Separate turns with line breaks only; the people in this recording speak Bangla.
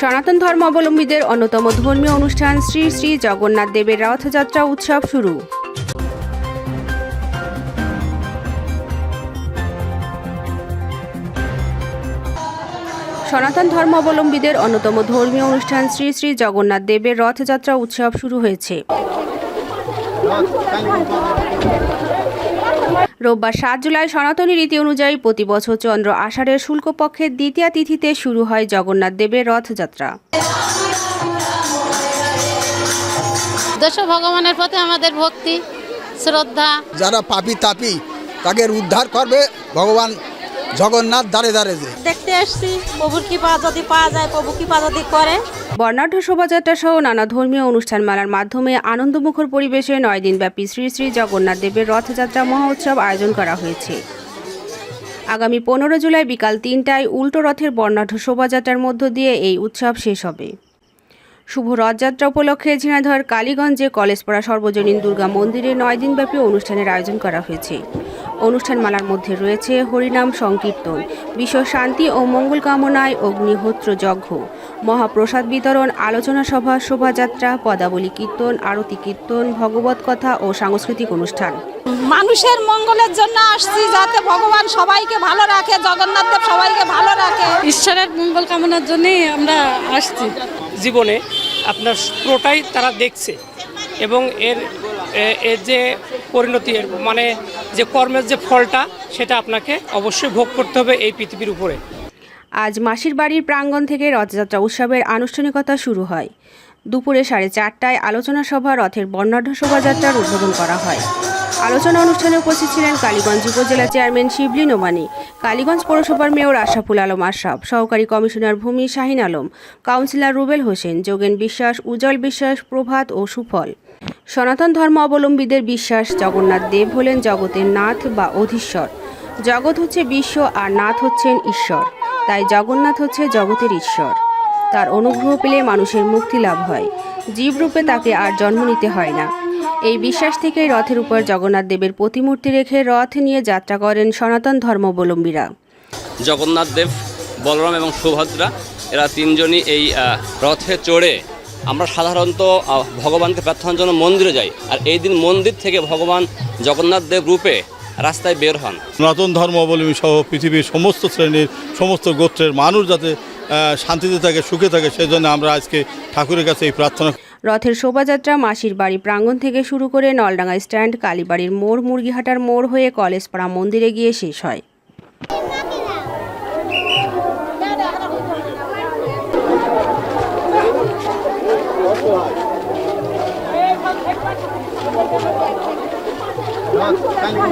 সনাতন ধর্মাবলম্বীদের অন্যতম ধর্মীয় অনুষ্ঠান শ্রী শ্রী জগন্নাথ দেবের রথযাত্রা উৎসব শুরু। সনাতন ধর্মাবলম্বীদের অন্যতম ধর্মীয় অনুষ্ঠান শ্রী শ্রী জগন্নাথ দেবের রথযাত্রা উৎসব শুরু হয়েছে। রোববার সাত জুলাই সনাতনী রীতি অনুযায়ী প্রতি বছর চন্দ্র আষাঢ়ের শুল্কপক্ষের দ্বিতীয় তিথিতে শুরু হয় জগন্নাথ দেবের রথযাত্রা।
দেশ ভগবানের প্রতি আমাদের ভক্তি শ্রদ্ধা।
যারা পাপি তাপি তাদের উদ্ধার করবে ভগবান জগন্নাথ দাঁড়ে দাঁড়ে যে।
দেখতে এসছি প্রভুর কৃপা যদি পাওয়া যায় প্রভু কৃপা যদি করে।
বর্ণাঢ্য শোভাযাত্রা সহ নানা ধর্মীয় অনুষ্ঠান মেলার মাধ্যমে আনন্দমুখর পরিবেশে নয় দিনব্যাপী শ্রী শ্রী জগন্নাথ দেবের রথযাত্রা মহোৎসব আয়োজন করা হয়েছে। আগামী পনেরো জুলাই বিকাল তিনটায় উল্টো রথের বর্ণাঢ্য শোভাযাত্রার মধ্য দিয়ে এই উৎসব শেষ হবে। শুভ রথযাত্রা উপলক্ষে ঝিনাইদহের কালীগঞ্জে কলেজপাড়া সর্বজনীন দুর্গা মন্দিরে নয় দিনব্যাপী অনুষ্ঠানের আয়োজন করা হয়েছে। অনুষ্ঠানমালার মধ্যে রয়েছে হরিনাম সংকীর্তন বিশ্ব শান্তি ও মঙ্গল কামনায় অগ্নিহোত্র যজ্ঞ মহাপ্রসাদ বিতরণ আলোচনা সভা শোভাযাত্রা পদাবলী কীর্তন আরতি কীর্তন ভগবত কথা ও সাংস্কৃতিক অনুষ্ঠান।
মানুষের মঙ্গলের জন্য আসছি যাতে ভগবান সবাইকে ভালো রাখে জগন্নাথ দেব সবাইকে ভালো রাখে।
ঈশ্বরের মঙ্গল কামনার জন্যই আমরা আসছি।
জীবনে আপনার পুরোটাই তারা দেখছে এবং এর এর যে পরিণতি মানে যে কর্মের যে ফলটা, সেটা আপনাকে অবশ্যই ভোগ করতে হবে এই পৃথিবীর উপরে।
আজ মাসির বাড়ির প্রাঙ্গণ থেকে রথযাত্রা উৎসবের আনুষ্ঠানিকতা শুরু হয়। দুপুরে সাড়ে চারটায় আলোচনা সভা রথের বর্ণাঢ্য শোভাযাত্রার উদ্বোধন করা হয়। আলোচনা অনুষ্ঠানে উপস্থিত ছিলেন কালীগঞ্জ উপজেলা চেয়ারম্যান শিবলি নোমানি কালীগঞ্জ পৌরসভার মেয়র আশরাফুল আলম আশরাফ, সহকারী কমিশনার ভূমি শাহিন আলম, কাউন্সিলর রুবেল হোসেন, যোগেন বিশ্বাস, উজ্জ্বল বিশ্বাস, প্রভাত ও সুফল। সনাতন ধর্ম অবলম্বীদের বিশ্বাস, জগন্নাথ দেব হলেন জগতের নাথ বা অধীশ্বর। জগৎ হচ্ছে বিশ্ব আর নাথ হচ্ছেন ঈশ্বর। তাই জগন্নাথ হচ্ছে জগতের ঈশ্বর। তার অনুগ্রহ পেলে মানুষের মুক্তি লাভ হয়। জীবরূপে তাকে আর জন্ম নিতে হয় না। এই বিশ্বাস থেকেই রথের উপর জগন্নাথ দেবের প্রতিমূর্তি রেখে রথ নিয়ে যাত্রা করেন সনাতন ধর্মাবলম্বীরা।
জগন্নাথ দেব বলরাম এবং সুভদ্রা এরা তিনজনই এই রথে চড়ে আমরা সাধারণত ভগবানকে প্রার্থনার জন্য মন্দিরে যাই। আর এই দিন মন্দির থেকে ভগবান জগন্নাথ দেব রূপে রাস্তায় বের হন।
সনাতন ধর্মাবলম্বী সহ পৃথিবীর সমস্ত শ্রেণির সমস্ত গোত্রের মানুষ যাতে শান্তিতে থাকে সুখে থাকে সেই জন্য আমরা আজকে ঠাকুরের কাছে এই প্রার্থনা
রথের শোভাযাত্রা মাসির বাড়ি প্রাঙ্গণ থেকে শুরু করে নলডাঙ্গা স্ট্যান্ড, কালীবাড়ির মোড়, মুরগিহাটার মোড় হয়ে কলেজপাড়া মন্দিরে গিয়ে শেষ হয়।